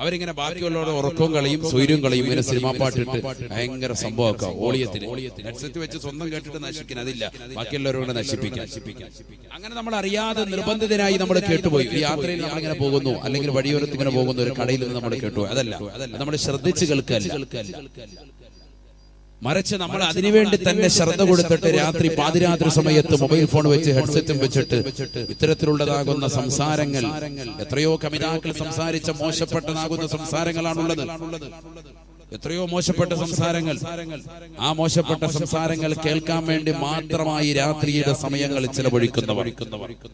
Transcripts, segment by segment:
അവരിങ്ങനെ ബാക്കിയുള്ളവരുടെ ഉറക്കവും കളിയും സ്വൈര്യവും കളിയും ഇങ്ങനെ സിനിമാ പാട്ടിട്ട് ഭയങ്കര സംഭവമൊക്കെ ഓളിയത്തിന്. ഹെഡ്സെറ്റ് വെച്ച് സ്വന്തം കേട്ടിട്ട് നശിക്കാൻ അതില്ല. ബാക്കിയുള്ളവരോട് നശിപ്പിക്കാൻ. അങ്ങനെ നമ്മൾ അറിയാതെ നിർബന്ധിതനായി നമ്മൾ കേട്ടുപോയി. ഒരു യാത്രയിൽ നമ്മൾ നമ്മളിങ്ങനെ പോകുന്നു. അല്ലെങ്കിൽ വഴിയോരത്ത് ഇങ്ങനെ പോകുന്നു. ഒരു കടയിൽ നിന്ന് നമ്മൾ കേട്ടുപോയി. അതല്ല. നമ്മൾ ശ്രദ്ധിച്ച് കേൾക്കല്ല മറിച്ച് നമ്മൾ അതിനുവേണ്ടി തന്നെ ശ്രദ്ധ കൊടുത്തിട്ട് രാത്രി പാതിരാത്രി സമയത്ത് മൊബൈൽ ഫോൺ വെച്ച് ഹെഡ്സെറ്റും വെച്ചിട്ട് ഇത്തരത്തിലുള്ളതാകുന്ന സംസാരങ്ങൾ എത്രയോ കമിതാക്കൾ സംസാരിച്ച മോശപ്പെട്ടതാകുന്ന സംസാരങ്ങളാണുള്ളത്. എത്രയോ മോശപ്പെട്ട സംസാരങ്ങൾ. ആ മോശപ്പെട്ട സംസാരങ്ങൾ കേൾക്കാൻ വേണ്ടി മാത്രമായി രാത്രിയുടെ സമയങ്ങൾ ചിലവഴിക്കുന്നവർ.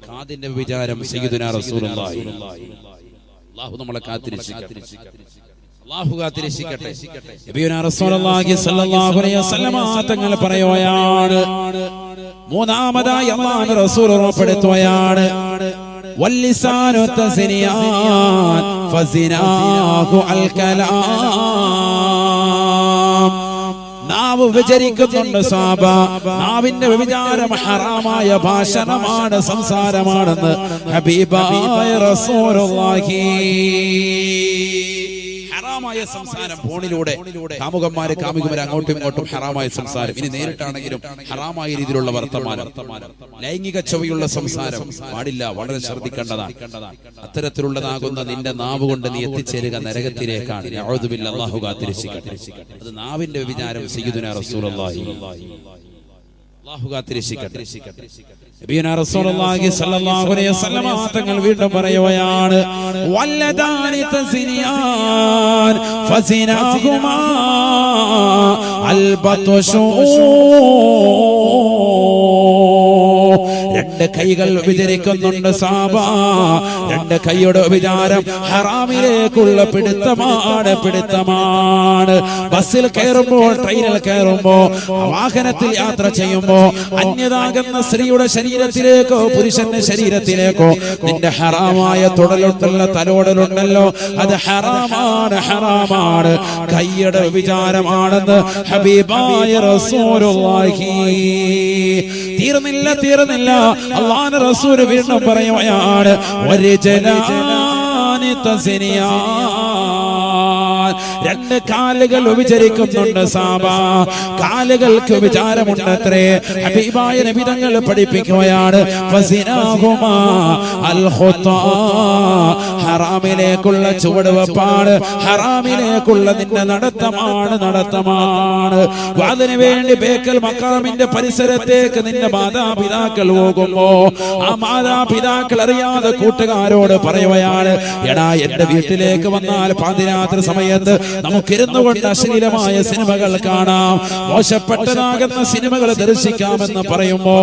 കാതിന്റെ വിചാരം അള്ളാഹു നമ്മളെ കാത്തിരിച്ചിരിക്കട്ടെ. തങ്ങൾ പറയുകയാണ്. മൂന്നാമതായി അള്ളാഹു റസൂൽ ഉറപ്പെടുത്തുകയാണ്. വല്ലിസാനു തസ്നിയാൻ ഫസിനാഹു അൽ കലാം നാവ് വിചരിക്കുന്നുണ്ട് സാബ. നാവിന്റെ വ്യഭിചാരം ഹറാമായ ഭാഷണമാണ് സംസാരമാണെന്ന് ഹബീബായ റസൂലുള്ളാഹി. ഹറാമായ സംസാരം ഫോണിലൂടെ കാമുകന്മാര് കാമുകന്മാരെ അങ്ങോട്ടും ഇങ്ങോട്ടും ഹറാമായ സംസാരം. ഇനി നേരിട്ടാണെങ്കിലും ഹറാമായ രീതിയിലുള്ള വർത്തമാനം. ലൈംഗിക ചൊവ്വയുള്ള സംസാരം പാടില്ല. വളരെ ശ്രദ്ധിക്കേണ്ടതാണ്. അത്തരത്തിലുള്ളതാകുന്ന നിന്റെ നാവ് കൊണ്ട് നീ എത്തിച്ചേരുക നരകത്തിലേക്കാണ്. അത് നാവിന്റെ വിചാരം സയ്യിദുനാ റസൂലുള്ളാഹി. അല്ലാഹു കാത്തിരക്ഷിക്കട്ടെ നബിയുനാ റസൂലുള്ളാഹി സ്വല്ലല്ലാഹു അലൈഹി വസല്ലമ തങ്ങൾ വീണ്ടും പറയുകയാണ്. വല്ലദാനി തസ്നിയാൻ ഫസിനാഹുമാ അൽബത്ഷൂ രണ്ട് കൈകൾ വിചരിക്കുന്നുണ്ട് സാബ. രണ്ട് കൈയുടെ വിചാരം ഹറാമിലേക്കുള്ള പിടുത്തമാണ് പിടുത്തമാണ്. ബസ്സിൽ കയറുമ്പോൾ ട്രെയിനിൽ കയറുമ്പോ വാഹനത്തിൽ യാത്ര ചെയ്യുമ്പോ അന്യതാകുന്ന സ്ത്രീയുടെ ശരീരത്തിലേക്കോ പുരുഷന്റെ ശരീരത്തിലേക്കോ നിന്റെ ഹറാമായ തുടലുണ്ടല്ല തലോടലുണ്ടല്ലോ. അത് ഹറാമാണ് ഹറാമാണ്. കൈയുടെ വിചാരമാണെന്ന് ഹബീബായ റസൂലുള്ളാഹി തീർന്നില്ല തീർന്നില്ല അള്ളാഹ് റസൂൽ വീണ്ടും പറയുകയാണ് ഒരു ജലാനി രണ്ട് കാലുകൾ വിചരിക്കുന്നുണ്ട് സാബ. കാലുകൾക്ക് വിചാരമുണ്ടത്രേ ഹബീബായ നബിതങ്ങൾ പഠിപ്പിക്കുകയാണ്. ഹറാമിലേക്കുള്ള ചുവടുവപ്പാണ് ഹറാമിലേക്കുള്ള നിന്റെ നടത്തമാണ് നടത്തമാണ്. അതിനു വേണ്ടി ബേക്കൽ മക്കാമിന്റെ പരിസരത്തേക്ക് നിന്റെ മാതാപിതാക്കൾ പോകുമ്പോ ആ മാതാപിതാക്കൾ അറിയാതെ കൂട്ടുകാരോട് പറയുകയാണ് എടാ എന്റെ വീട്ടിലേക്ക് വന്നാൽ പാതിരാത്രി സമയത്ത് നമുക്കിരുന്നു കൊണ്ട് അശ്ലീലമായ സിനിമകൾ കാണാം. മോശപ്പെട്ടതാകുന്ന സിനിമകൾ ദർശിക്കാമെന്ന് പറയുമ്പോ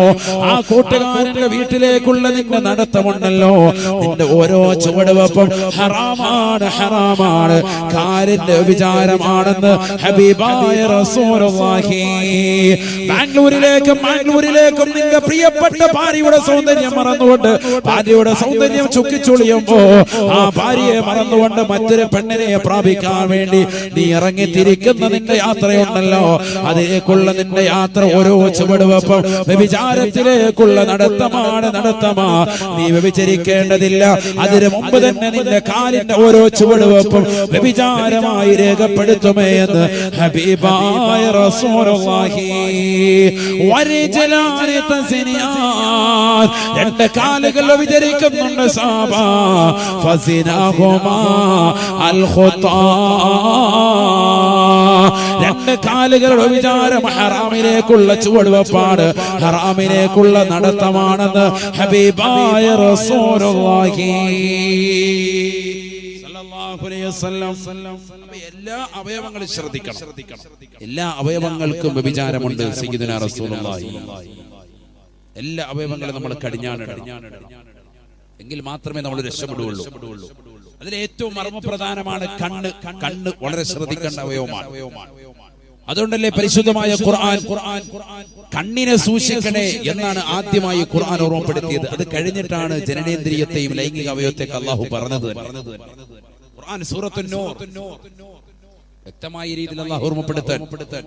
ആ കൂട്ടുകാരന്റെ വീട്ടിലേക്കുള്ള നിന്റെ നടത്തമുണ്ടല്ലോ. നിന്റെ ഓരോ ചുവടുവെപ്പും ഹറാമാണ് ഹറാമാണ്. കാലിന്റെ വിചാരമാണെന്ന് ഹബീബായ റസൂലുള്ളാഹി. ബാംഗ്ലൂരിലേക്കും ബാംഗ്ലൂരിലേക്കും നിന്റെ പ്രിയപ്പെട്ട ഭാര്യയുടെ സൗന്ദര്യം മറന്നുകൊണ്ട് ഭാര്യയുടെ സൗന്ദര്യം ചുക്കിച്ചുളിയുമ്പോ ആ ഭാര്യയെ മറന്നുകൊണ്ട് മറ്റൊരു പെണ്ണിനെ പ്രാപിക്കാൻ വേണ്ടി നീ ഇറങ്ങി തിരിക്കുന്ന നിന്റെ യാത്രയുണ്ടല്ലോ. അതിലേക്കുള്ള നിന്റെ യാത്ര ഓരോ ചുവടുവപ്പം വ്യഭിചാരത്തിലേക്കുള്ള നടത്തമാണ് നടത്തമാ. നീ വ്യഭിചരിക്കേണ്ടതില്ല. അതിനു മുമ്പ് തന്നെ നിന്റെ കാലിന്റെ ഓരോ ചുവടുവപ്പം വ്യഭിചാരമായി രേഖപ്പെടുത്തുമേ എന്ന് ഹബീബായ റസൂലുള്ളാഹി. കാലുകൾ വിചരിക്കുന്നുണ്ട് സാബാ. ഫസിനാഹുമാ അൽ ഖുത്താ. രണ്ട് കാലുകളുടെ വിചാരം ഹറാമിലേക്കുള്ള ചുവടുവപ്പാട് ഹറാമിലേക്കുള്ള നടത്തമാണെന്ന് ഹബീബായ റസൂലുള്ളാഹി എല്ലാ അവയവങ്ങളും ശ്രദ്ധിക്കണം. എല്ലാ അവയവങ്ങൾക്കും വ്യഭിചാരമുണ്ട് സയ്യിദുനാ റസൂലുള്ളാഹി. എല്ലാ അവയവങ്ങളും നമ്മൾ കടിഞ്ഞാണിടണം. എങ്കിൽ മാത്രമേ നമ്മൾ രക്ഷപ്പെടുകയുള്ളൂ. അതിൽ ഏറ്റവും മർമ്മപ്രധാനമാണ് കണ്ണ്. കണ്ണ്. വളരെ ശ്രദ്ധിക്കേണ്ട അവയവമാണ്. അതുകൊണ്ടല്ലേ പരിശുദ്ധമായ ഖുർആൻ കണ്ണിനെ സൂക്ഷിക്കണേ എന്നാണ് ആദ്യമായി ഖുർആൻ ഓർമ്മപ്പെടുത്തിയത്. അത് കഴിഞ്ഞിട്ടാണ് ജനനേന്ദ്രിയത്തെയും ലൈംഗിക അവയവത്തെയൊക്കെ അള്ളാഹു പറഞ്ഞത് ഖുർആൻ സൂറത്തുന്നോ വ്യക്തമായ രീതിയിൽ അള്ളാഹു ഓർമ്മപ്പെടുത്താൻ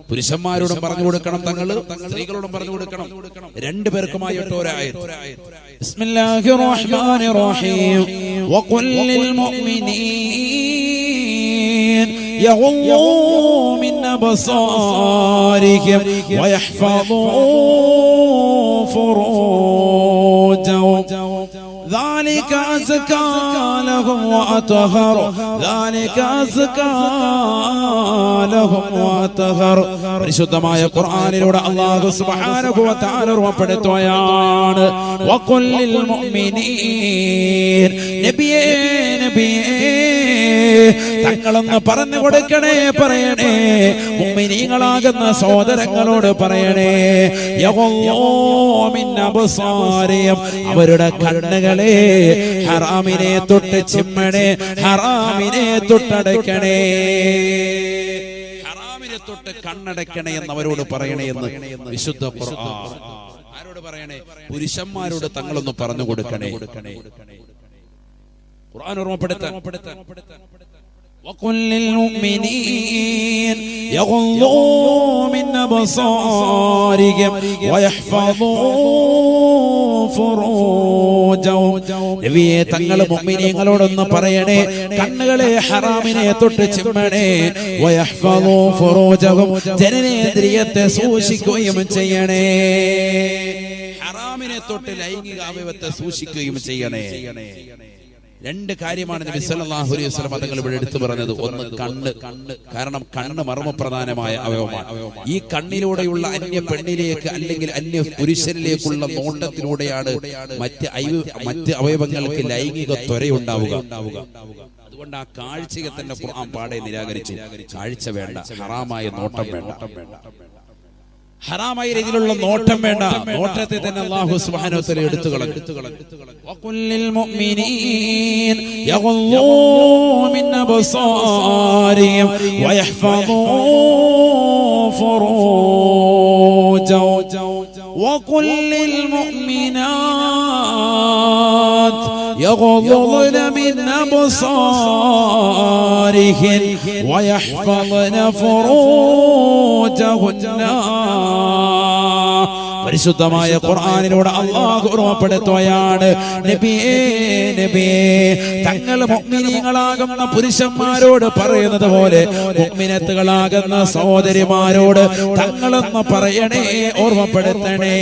പുരുഷന്മാരോടും പറഞ്ഞു കൊടുക്കണം തങ്ങൾ സ്ത്രീകളോടും പറഞ്ഞു കൊടുക്കണം രണ്ടു പേർക്കുമായിട്ട് ഒരായത് بسم الله الرحمن الرحيم وقل للمؤمنين يغضوا من أبصارهم ويحفظوا فروجهم ذلك أزكى لهم وأطهر ذلك أزكى لهم وأطهر പരിശുദ്ധമായ ഖുർആനിലൂടെ അല്ലാഹു സുബ്ഹാനഹു വ തആല ഓർമ്മപ്പെടുത്തുകയാണ് വഖുല്ലിൽ മുഅ്മിനീൻ നബിയേ നബിയേ തങ്ങളൊന്ന് പറഞ്ഞു കൊടുക്കണേ പറയണേ. ഉമ്മിനീകളാകുന്ന സഹോദരങ്ങളോട് പറയണേ. അവരുടെ കണ്ണുകളെ ഹറാമിനെ തൊട്ട് ചിമ്മണേ. ഹറാമിനെ തൊട്ടടക്കണേ ഹറാമിനെ തൊട്ട് കണ്ണടയ്ക്കണേ എന്ന് അവരോട് പറയണേ എന്ന് വിശുദ്ധ ആരോട് പറയണേ? പുരുഷന്മാരോട് തങ്ങളൊന്ന് പറഞ്ഞു കൊടുക്കണേ കൊടുക്കണേ. ഖുർആൻ ഓർമ്മപ്പെടുത്താൻ وقل للمؤمنين يغضوا من أبصارهم ويحفظوا فروجهم നബിയെ തങ്ങൾ മുഅ്മിനീങ്ങളോടൊന്ന് പറയണേ കണ്ണുകളെ ഹറാമിനെ തൊട്ട് ചിമ്മണേ വയഹ്ഫദൂ ഫുറൂജഹും ജനനേന്ദ്രിയത്തെ സൂക്ഷിക്കുകയും ചെയ്യണേ ഹറാമിനെ തൊട്ട് ലൈംഗിക അവയവത്തെ സൂക്ഷിക്കുകയും ചെയ്യണേ രണ്ട് കാര്യമാണ് നബി സല്ലല്ലാഹു അലൈഹി വസല്ലം തങ്ങൾ ഇവിടെ എടുത്തു പറഞ്ഞത്. ഒന്ന് കണ്ണ്. കണ്ണ്. കാരണം കണ്ണ് മർമ്മപ്രധാനമായ അവയവമാണ്. ഈ കണ്ണിലൂടെയുള്ള അന്യ പെണ്ണിലേക്ക് അല്ലെങ്കിൽ അന്യ പുരുഷനിലേക്കുള്ള നോട്ടത്തിലൂടെയാണ് മറ്റ് മറ്റ് അവയവങ്ങൾക്ക് ലൈംഗിക ത്വരയുണ്ടാവുക. അതുകൊണ്ട് ആ കാഴ്ചയെ തന്നെ ഖുർആൻ പാടെ നിരാകരിച്ചു. കാഴ്ച വേണ്ട. ഹറാമായ നോട്ടം വേണ്ട. ഹറാമായ രീതിയിലുള്ള നോട്ടം വേണ്ട നോട്ടത്തെ തന്നെ അല്ലാഹു സുബ്ഹാനഹു വതആല എടുത്തു കളഞ്ഞു വഖുല്ലിൽ മുഅ്മിനീൻ യഗ്ളൂ മിൻ അബ്സാരിഹിം വയഹ്ഫളൂ ഫുറൂജഹും വഖുല്ലിൽ മുഅ്മിനാത്ത് يغضضن من أبصارهن ويحفظن فروجهن. പരിശുദ്ധമായ ഖുർആാനിലൂടെ അള്ളാഹു ഓർമ്മപ്പെടുത്തുകയാണ് നബിയേ നബിയേ തങ്ങൾ മുഅ്മിനീങ്ങളാകുന്ന പുരുഷന്മാരോട് പറയുന്നത് പോലെ മുഗ്മിനത്തുകളാകുന്ന സഹോദരിമാരോട് തങ്ങളെന്ന് പറയണേ ഓർമ്മപ്പെടുത്തണേ.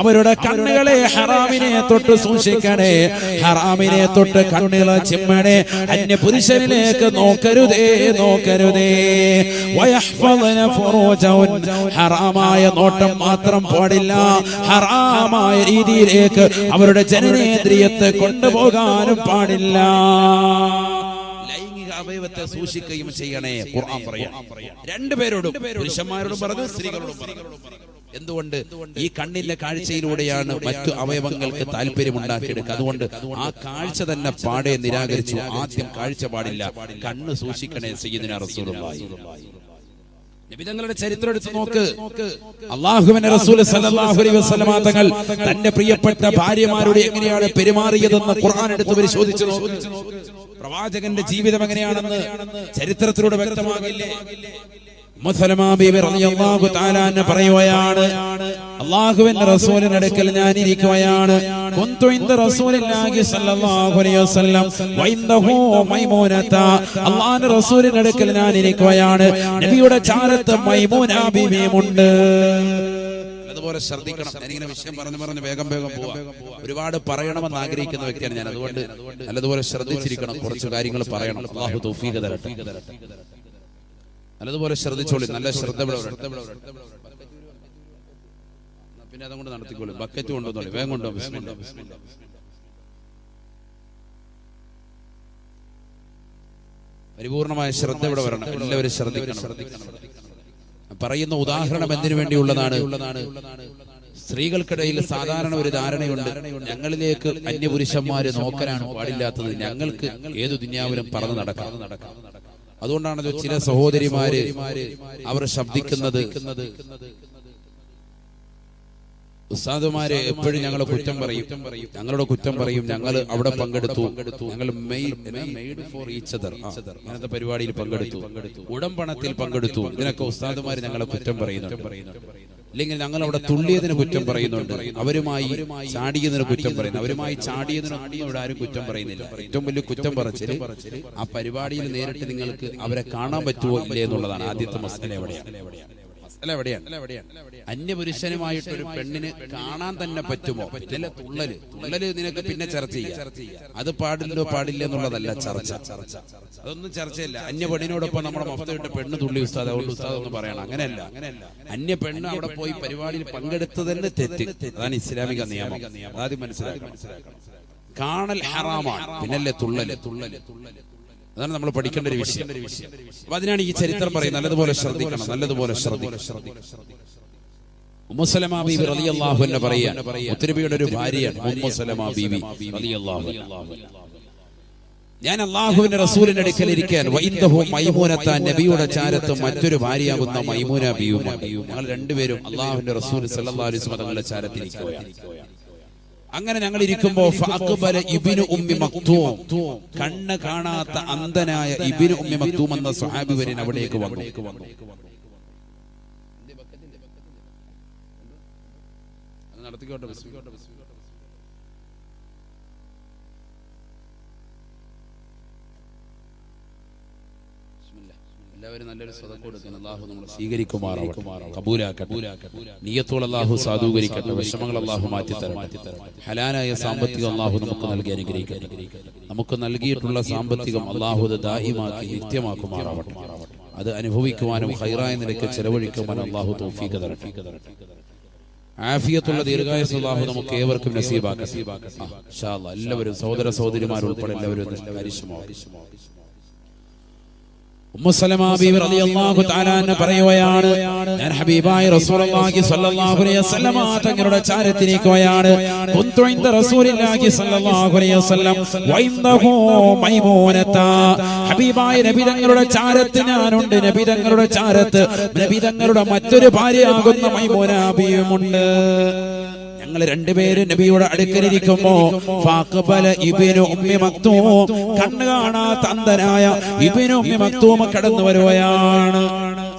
അവരുടെ കണ്ണുകളെ ഹറാമിനെ തൊട്ട് സൂക്ഷിക്കണേ. ഹറാമിനെ തൊട്ട് കണ്ണുകളെ ചിമ്മണേ. അന്യ പുരുഷനിലേക്ക് നോക്കരുതേ നോക്കരുതേ. ഹറാമായ നോട്ടം മാത്രം പാടില്ല. ഹറാമായ രീതിയിലേക്ക് അവരുടെ ജനനേന്ദ്രിയത്തെ കൊണ്ടുപോകാനും പാടില്ല. അവയവത്തെ സൂക്ഷിക്കുകയും ചെയ്യണേ ഖുർആൻ രണ്ടുപേരോടും പുരുഷന്മാരോടും പറഞ്ഞു സ്ത്രീകളോടും പറഞ്ഞു. എന്തുകൊണ്ട്? ഈ കണ്ണിന്റെ കാഴ്ചയിലൂടെയാണ് മറ്റു അവയവങ്ങൾക്ക് താല്പര്യം ഉണ്ടാക്കിയെടുക്കുക അതുകൊണ്ട് ആ കാഴ്ച തന്നെ പാടെ നിരാകരിച്ചു. ആദ്യം കാഴ്ച പാടില്ല. കണ്ണ് സൂക്ഷിക്കണേ ചെയ്യുന്നതിന് റസൂലുള്ളാഹി. നബിതങ്ങളുടെ ചരിത്രം എടുത്ത് നോക്ക്. അള്ളാഹുവിന്റെ റസൂൽ സല്ലല്ലാഹു അലൈഹി വസല്ലമ തങ്ങൾ തന്റെ പ്രിയപ്പെട്ട ഭാര്യമാരോട് എങ്ങനെയാണ് പെരുമാറിയതെന്ന് ഖുർആൻ എടുത്ത് പരിശോധിച്ചു പ്രവാചകന്റെ ജീവിതം എങ്ങനെയാണെന്ന് ചരിത്രത്തിലൂടെ വ്യക്തമാകില്ലേ? പറയുകയാണ് റസൂലിന്റെ അടുക്കൽ ഞാൻ ഇരിക്കുകയാണ് റസൂലിന്റെ അടുക്കൽ ഞാൻ നബിയുടെ ചാരത്ത് മൈമൂന അതുപോലെ ശ്രദ്ധിക്കണം. ഞാനിങ്ങനെ വിഷയം പറഞ്ഞു പറഞ്ഞു വേഗം വേഗം പോവാം. ഒരുപാട് പറയണമെന്ന് ആഗ്രഹിക്കുന്ന വ്യക്തിയാണ് ഞാൻ. അതുകൊണ്ട് നല്ലതുപോലെ ശ്രദ്ധിച്ചിരിക്കണം. കുറച്ച് കാര്യങ്ങൾ പറയണം. തൗഫീഖ് തരട്ടെ. നല്ലതുപോലെ ശ്രദ്ധിച്ചോളി നല്ല ശ്രദ്ധ പിന്നെ അതുകൊണ്ട് നടത്തിക്കോളൂ ബക്കറ്റ് കൊണ്ടുവന്നോളി വേഗം ബിസ്മില്ലാ. പരിപൂർണമായ ശ്രദ്ധ ഇവിടെ വരണം എല്ലാവരും ശ്രദ്ധിക്കണം. പറയുന്ന ഉദാഹരണം എന്തിനു വേണ്ടിയുള്ളതാണ്? സ്ത്രീകൾക്കിടയിൽ സാധാരണ ഒരു ധാരണയുണ്ട് ഞങ്ങളിലേക്ക് അന്യപുരുഷന്മാര് നോക്കാനാണ് പാടില്ലാത്തത് ഞങ്ങൾക്ക് ഏതു ദുന്യാവിലും പറഞ്ഞു നടക്കാം നടക്കാം. അതുകൊണ്ടാണല്ലോ ചില സഹോദരിമാര് അവർ ശബ്ദിക്കുന്നത് ഉസ്താദുമാരെ എപ്പോഴും ഞങ്ങളെ കുറ്റം പറയും ഞങ്ങളുടെ കുറ്റം പറയും ഞങ്ങൾ അവിടെ പങ്കെടുത്തു ഞങ്ങൾ മെയ്ഡ് ഫോർ അങ്ങനത്തെ പരിപാടിയിൽ പങ്കെടുത്തു ഉടമ്പണത്തിൽ പങ്കെടുത്തു ഇതിനൊക്കെ ഉസ്താദുമാര് ഞങ്ങളെ കുറ്റം പറയുന്നുണ്ട് ഇല്ലെങ്കിൽ ഞങ്ങൾ അവിടെ തുള്ളിയതിന് കുറ്റം പറയുന്നുണ്ട്. അവരുമായി ചാടിയതിന് കുറ്റം പറയുന്നു. അവരുമായി ചാടിയതിനൊന്നും ഇവിടെ ആരും കുറ്റം പറയുന്നില്ല. ഏറ്റവും വലിയ കുറ്റം പറച്ചിൽ ആ പരിപാടിയിൽ നേരിട്ട് നിങ്ങൾക്ക് അവരെ കാണാൻ പറ്റുമോ ഇല്ലേ എന്നുള്ളതാണ് ആദ്യത്തെ മസ്തല എവിടെയാണ്? മസല എവിടെയാണ് അന്യപുരുഷനുമായിട്ട് ഒരു പെണ്ണിന് കാണാൻ തന്നെ പറ്റുമോ? ഇതിലെ തുള്ളൽ? തുള്ളൽ നിനക്ക് പിന്നെ ചർച്ച ചെയ്യാം. അത് പാടില്ലോ പാടില്ല എന്നുള്ളതല്ല ചർച്ച. അതൊന്നും ചർച്ചയല്ല. അന്യ പെണ്ണിനോടൊപ്പം നമ്മുടെ മൊത്തമായിട്ട് പെണ്ണ് തുള്ളി ഉസ്താദ് അതുകൊണ്ട് ഉസ്താദ് ഒന്ന് പറയണം. അങ്ങനെയല്ല. അന്യ പെണ്ണ് അവിടെ പോയി പരിപാടിയിൽ പങ്കെടുത്തതന്നെ തെറ്റ്. അതാണ് ഇസ്ലാമിക നിയമം. ആദ്യം മനസ്സിലാക്കണം. കാണൽ ഹറാമാണ്. പിന്നല്ലേ തുള്ളൽ തുള്ളൽ തുള്ളൽ? അതാണ് നമ്മൾ പഠിക്കേണ്ട ഒരു വിഷയം. അപ്പൊ അതിനാണ് ഈ ചരിത്രം പറയുന്നത്. നല്ലതുപോലെ ശ്രദ്ധിക്കണം നല്ലതുപോലെ ശ്രദ്ധിക്കണം. ഉമ്മുസലമ ബീബി റളിയല്ലാഹു അൻഹ പറയാ ഉത്തരബിയുടെ ഒരു ഭാര്യയാണ് ഉമ്മുസലമ ബീബി റളിയല്ലാഹു അൻഹ. ഞാൻ അള്ളാഹുവിന്റെ റസൂലിന്റെ അടുക്കൽ ഇരിക്കാൻ വൈദ്യവും മൈമൂനത്ത നബിയുടെ ചാരത്ത് മറ്റൊരു ഭാര്യയാകുന്ന മൈമൂന ബിയും ഞങ്ങൾ രണ്ടുപേരും അള്ളാഹുവിന്റെ റസൂൽ സല്ലല്ലാഹു അലൈഹി വസല്ലം തങ്ങളുടെ ചാരത്തിരിക്കുകയാണ് അങ്ങനെ ഞങ്ങൾ ഇരിക്കുമ്പോ ഫഅഖ്ബല ഇബ്നു ഉമ്മി മക്തൂം കണ്ണ് കാണാത്ത അന്ധനായ ഇബ്നു ഉമ്മി മക്തൂം എന്ന സ്വഹാബി വരെ അവിടേക്ക് വന്നു നടത്തിക്കോട്ടെ എല്ലാവരും നല്ലൊരു സ്വതം കൊടുക്കുന്ന അള്ളാഹു നമ്മൾ സ്വീകരിക്കുമാറാവട്ടെ. കബൂലാക്കട്ടെ. നീയത്തോൾ അള്ളാഹു സാധൂകരിക്കട്ടെ. വിഷമങ്ങൾ അള്ളാഹു മാറ്റി തരട്ടെ ഹലാലായ സാമ്പത്തികം അള്ളാഹു നമുക്ക് നൽകി അനുഗ്രഹിക്കട്ടെ. നമുക്ക് നൽകിയിട്ടുള്ള സാമ്പത്തികം അള്ളാഹു ദാഹിമാക്കി നിത്യമാക്കുമാറാവട്ടെ. അത് അനുഭവിക്കുവാനും ഹൈറായ നിലയ്ക്ക് ചെലവഴിക്കുവാനും അള്ളാഹു തൗഫീഖ് തരട്ടെ. ആഫിയത്തുള്ള ദീർഘായുസ് അള്ളാഹു നമുക്ക് ഏവർക്കും നസീബാക്കാം. എല്ലാവരും സഹോദര സഹോദരിമാർ ഉൾപ്പെടെ എല്ലാവരും ഒന്ന് പറയുകയാണ് ഞാൻ ഹബീബായ റസൂലുള്ളാഹി സ്വല്ലല്ലാഹു അലൈഹി വസല്ലമ തങ്ങളുടെ ചാരത്തിരിക്കുകയാണ്. കുന്തു ഇൻദ റസൂലുള്ളാഹി സ്വല്ലല്ലാഹു അലൈഹി വസല്ലം മൈമൂനത ഹബീബായ നബി തങ്ങളുടെ ചാരത്ത് ഞാനുണ്ട് നബി തങ്ങളുടെ ചാരത്ത് നബി തങ്ങളുടെ മറ്റൊരു ഭാര്യയാകുന്ന മൈമൂന ബീവിയുമുണ്ട് ഞങ്ങൾ രണ്ടുപേരും നബിയുടെ അടുക്കലിരിക്കുമ്പോ കണ്ണു കാണാത്ത അന്ധനായ ഇബിനു ഉമ്മി മക്തൂമ കടന്നു വരുവയാണ്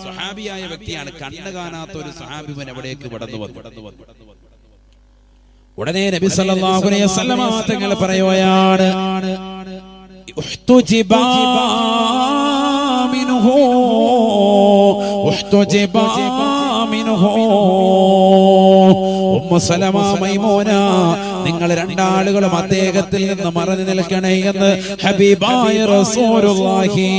സ്വഹാബിയായ വ്യക്തിയാണ് കണ്ണു കാണാത്ത ഒരു സഹാബിമൻ എവിടേക്ക് കടന്നു വന്നു ഉടനെ നബി സല്ലല്ലാഹു അലൈഹി വസല്ലമ തങ്ങൾ പറയുകയാണ്. ഉഹ്തുജിബാ മിൻഹു ഉഹ്തുജിബാ മിൻഹു നിങ്ങൾ രണ്ടാളുകളും അദ്ദേഹത്തിൽ നിന്ന് മറഞ്ഞു നിൽക്കണേ എന്ന് ഹബീബായ റസൂലുള്ളാഹി.